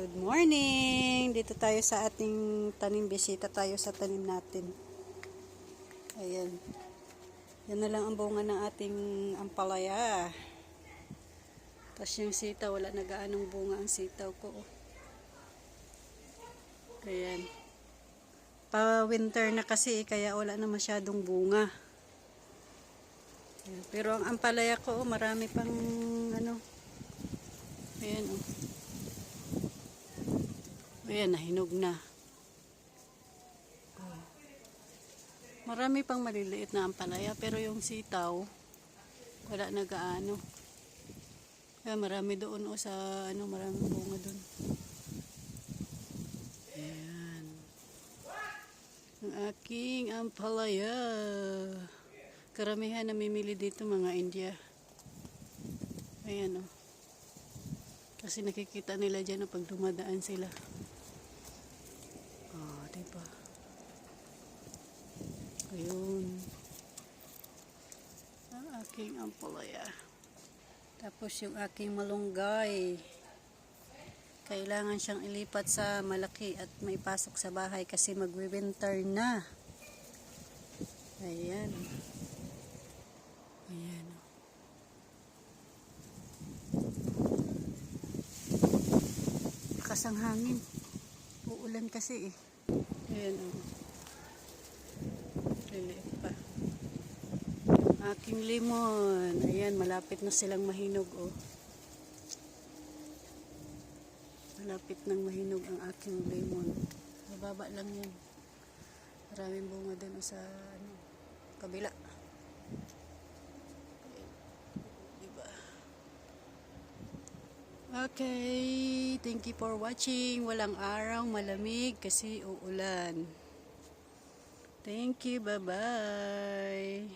Good morning! Dito tayo sa ating tanim. Bisita tayo sa tanim natin. Ayan. Yan na lang ang bunga ng ating ampalaya. Tapos yung sitaw, wala na gaanong bunga ang sitaw ko. oh. Ayan. Pa-winter na kasi, kaya wala na masyadong bunga. Ayan. Pero ang ampalaya ko, oh, marami pang ano. Ayan oh. Ayan, nahinog na. Marami pang maliliit na ampalaya, pero yung sitaw, wala na gaano. Kaya marami doon o sa ano, maraming bunga doon. Ayan. Ang aking ampalaya. Karamihan namimili dito mga India. Ayan o. Kasi nakikita nila dyan na pag dumadaan sila. Oh, diba? Ayun. Ang aking ampalaya. Tapos yung aking malunggay. Kailangan siyang ilipat sa malaki at may pasok sa bahay kasi magwi-winter na. Ayan. Ayan. Lakas ang hangin. Uulan kasi eh. Ayan o. Aking limon. Ayan, malapit na silang mahinog oh. Malapit nang mahinog ang aking lemon. Mababa lang yan. Maraming bunga dun sa ano, kabila. Diba? Okay, thank you for watching. Walang araw, malamig kasi uulan. Thank you, bye-bye.